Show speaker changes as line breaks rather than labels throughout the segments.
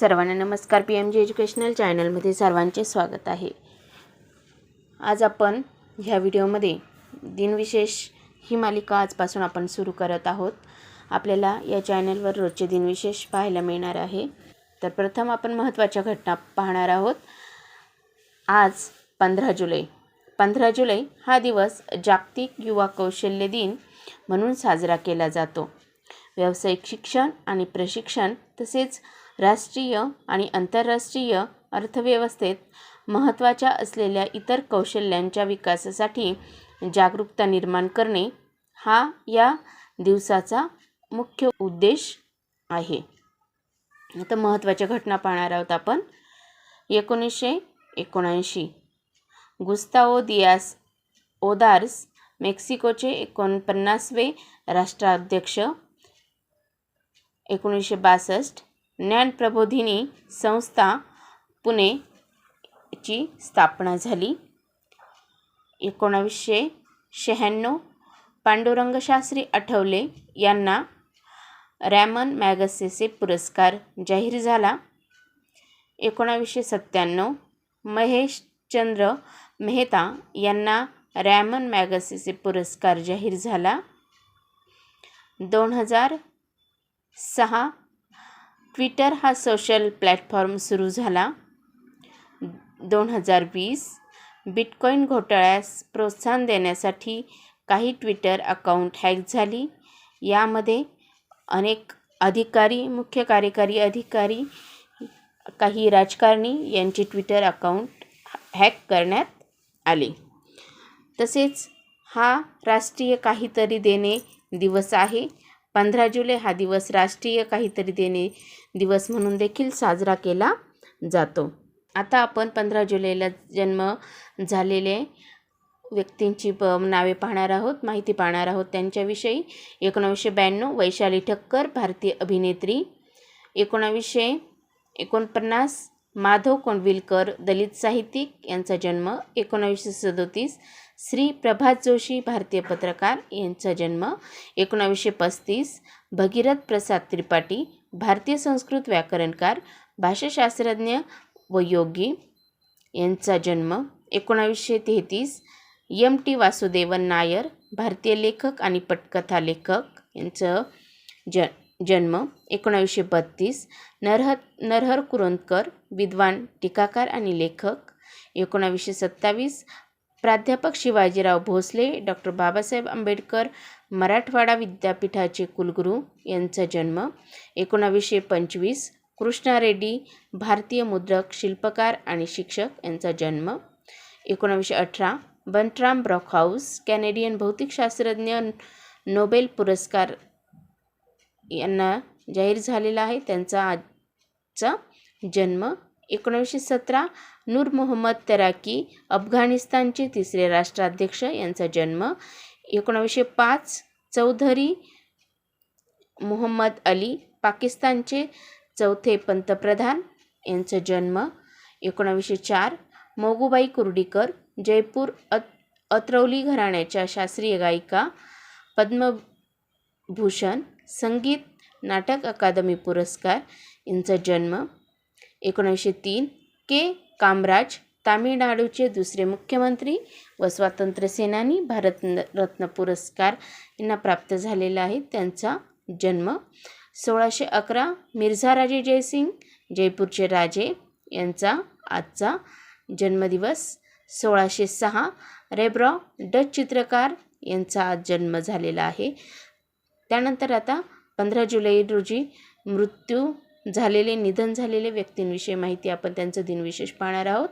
सर्वांना नमस्कार. P M G educational चॅनलमध्ये सर्वांचे स्वागत आहे. आज आपण ह्या व्हिडिओमध्ये दिनविशेष ही मालिका आजपासून आपण सुरू करत आहोत. आपल्याला या चॅनलवर रोजचे दिनविशेष पाहायला मिळणार आहे. तर प्रथम आपण महत्त्वाच्या घटना पाहणार आहोत. आज पंधरा जुलै. पंधरा जुलै हा दिवस जागतिक युवा कौशल्य दिन म्हणून साजरा केला जातो. व्यावसायिक शिक्षण आणि प्रशिक्षण तसेच राष्ट्रीय आणि आंतरराष्ट्रीय अर्थव्यवस्थेत महत्त्वाच्या असलेल्या इतर कौशल्यांच्या विकासासाठी जागरूकता निर्माण करणे हा या दिवसाचा मुख्य उद्देश आहे. आता महत्त्वाच्या घटना पाहणार आहोत आपण. एकोणीसशे एकोणऐंशी. गुस्ताओ दियास ओदार्स मेक्सिकोचे एकोणपन्नासवे राष्ट्राध्यक्ष एकोणीसशे बासष्ट. ज्ञानप्रबोधिनी संस्था पुणे ची स्थापना झाली. एकोणावीसशे शहाण्णव पांडुरंगशास्त्री आठवले यांना रॅमन मॅगसेसे पुरस्कार जाहीर झाला. एकोणावीसशे सत्त्याण्णव महेशचंद्र मेहता यांना रॅमन मॅगसेसे पुरस्कार जाहीर झाला. दोन हजार सहा ट्विटर हा सोशल प्लॅटफॉर्म सुरू झाला. दोन हजार वीस बिटकॉईन घोटाळ्यास प्रोत्साहन देण्यासाठी काही ट्विटर अकाउंट हॅक झाली. यामध्ये अनेक अधिकारी मुख्य कार्यकारी अधिकारी काही राजकारणी यांची ट्विटर अकाउंट हॅक करण्यात आले. तसेच हा राष्ट्रीय काहीतरी देणे दिवस आहे. पंधरा जुलै हा दिवस राष्ट्रीय काहीतरी देणे दिवस म्हणून देखील साजरा केला जातो. आता आपण पंधरा जुलैला जन्म झालेले व्यक्तींची प नावे पाहणार आहोत माहिती पाहणार आहोत. त्यांच्याविषयी एकोणावीसशे ब्याण्णव वैशाली ठक्कर भारतीय अभिनेत्री. एकोणावीसशे एकोणपन्नास माधव कोंडविलकर दलित साहित्यिक यांचा जन्म एकोणावीसशे सदोतीस श्री प्रभात जोशी भारतीय पत्रकार यांचा जन्म एकोणावीसशे पस्तीस भगीरथ प्रसाद त्रिपाठी भारतीय संस्कृत व्याकरणकार भाषाशास्त्रज्ञ व योगी यांचा जन्म एकोणावीसशे तेहतीस. M T. वासुदेवन नायर भारतीय लेखक आणि पटकथा लेखक यांचं ज जन्म एकोणावीसशे बत्तीस. नरह नरहर कुरुंदकर विद्वान टीकाकार आणि लेखक एकोणावीसशे सत्तावीस. प्राध्यापक शिवाजीराव भोसले डॉक्टर बाबासाहेब आंबेडकर मराठवाडा विद्यापीठाचे कुलगुरू यांचा जन्म एकोणावीसशे पंचवीस कृष्णा रेड्डी भारतीय मुद्रक शिल्पकार आणि शिक्षक यांचा जन्म एकोणावीसशे अठरा बंट्राम ब्रॉकहाऊस कॅनेडियन भौतिकशास्त्रज्ञ नोबेल पुरस्कार यांना जाहीर झालेला आहे. त्यांचा आजचा जन्म एकोणीसशे सतरा नूर मोहम्मद तराकी अफगाणिस्तानचे तिसरे राष्ट्राध्यक्ष यांचा जन्म. एकोणावीसशे पाच चौधरी मोहम्मद अली पाकिस्तानचे चौथे पंतप्रधान यांचा जन्म. एकोणावीसशे चार मोगूबाई कुर्डीकर जयपूर अत अत्रौली घराण्याच्या शास्त्रीय गायिका पद्मभूषण संगीत नाटक अकादमी पुरस्कार यांचा जन्म. एकोणीसशे तीन के कामराज तामिळनाडूचे दुसरे मुख्यमंत्री व स्वातंत्र्यसेनानी भारतरत्न पुरस्कार यांना प्राप्त झालेला आहे. त्यांचा जन्म सोळाशे अकरा मिर्झाराजे जयसिंग जयपूरचे राजे यांचा आजचा जन्मदिवस. सोळाशे सहा रेब्रॉ डच चित्रकार यांचा आज जन्म झालेला आहे. त्यानंतर आता पंधरा जुलै रोजी मृत्यू झालेले निधन झालेले व्यक्तींविषयी माहिती आपण त्यांचं दिनविशेष पाहणार आहोत.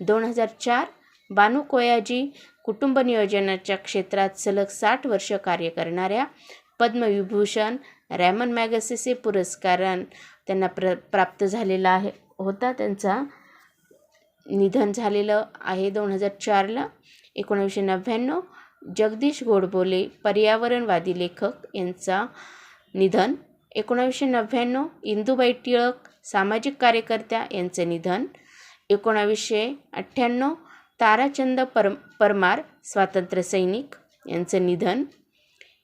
दोन हजार चार बानू कोयाजी कुटुंब नियोजनाच्या क्षेत्रात सलग साठ वर्ष कार्य करणाऱ्या पद्मविभूषण रॅमन मॅगसेसे पुरस्कारां त्यांना प्र प्राप्त झालेला आहे होता त्यांचा निधन झालेलं आहे दोन हजार चारला. एकोणीसशे नव्याण्णव जगदीश गोडबोले पर्यावरणवादी लेखक यांचा निधन एकोणावीसशे नव्याण्णव इंदुबाई टिळक सामाजिक कार्यकर्त्या यांचे निधन. एकोणावीसशे अठ्ठ्याण्णव ताराचंद पर परमार स्वातंत्र्यसैनिक यांचं निधन.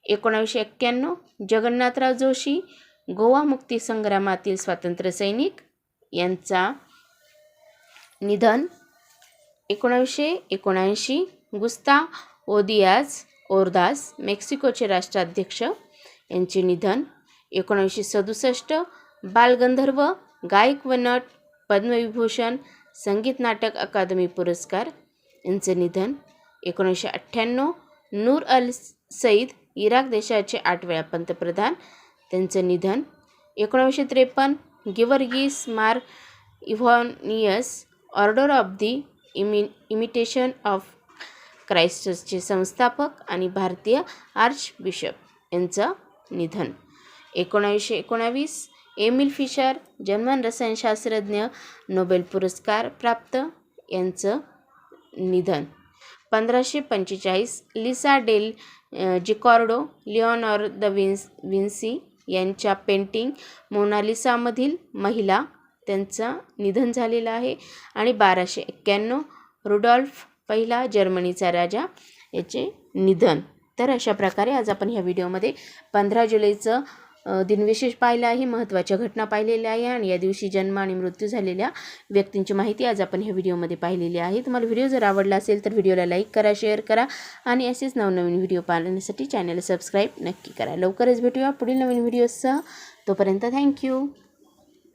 एकोणावीसशे एक्क्याण्णव जगन्नाथराव जोशी गोवा मुक्ती संग्रामातील स्वातंत्र्यसैनिक यांचा निधन. एकोणावीसशे एकोणऐंशी गुस्ता ओदियाज ओरदास मेक्सिकोचे राष्ट्राध्यक्ष यांचे निधन. एकोणीसशे सदुसष्ट बालगंधर्व गायक व नट पद्मविभूषण संगीत नाटक अकादमी पुरस्कार यांचे निधन एकोणीसशे अठ्ठ्याण्णव नूर अल सईद इराक देशाचे आठ वेळा पंतप्रधान त्यांचं निधन एकोणीसशे त्रेपन्न Geevarghese Mar Ivanios order of the इमि imitation of क्राइस्टचे संस्थापक आणि भारतीय आर्च बिशप यांचं निधन. एकोणावीसशे एकोणावीस एमिल फिशर जर्मन रसायनशास्त्रज्ञ नोबेल पुरस्कार प्राप्त यांचं निधन. पंधराशे पंचेचाळीस Lisa del Giocondo Leonardo da wins Vinci यांच्या पेंटिंग मोनालिसामधील महिला त्यांचं निधन झालेलं आहे. आणि बाराशे एक्क्याण्णव रुडॉल्फ पहिला जर्मनीचा राजा याचे निधन. तर अशा प्रकारे आज आपण ह्या व्हिडिओमध्ये पंधरा जुलैचं दिनविशेष पाहिलं आहे महत्त्वाच्या घटना पाहिलेल्या आहे आणि या दिवशी जन्म आणि मृत्यू झालेल्या व्यक्तींची माहिती आज आपण ह्या व्हिडिओमध्ये पाहिलेली आहे. तुम्हाला व्हिडिओ जर आवडला असेल तर व्हिडिओला लाईक करा शेअर करा आणि असेच नवनवीन व्हिडिओ पाहण्यासाठी चॅनल सबस्क्राईब नक्की करा. लवकरच भेटूया पुढील नवीन व्हिडिओसह. तोपर्यंत थँक्यू.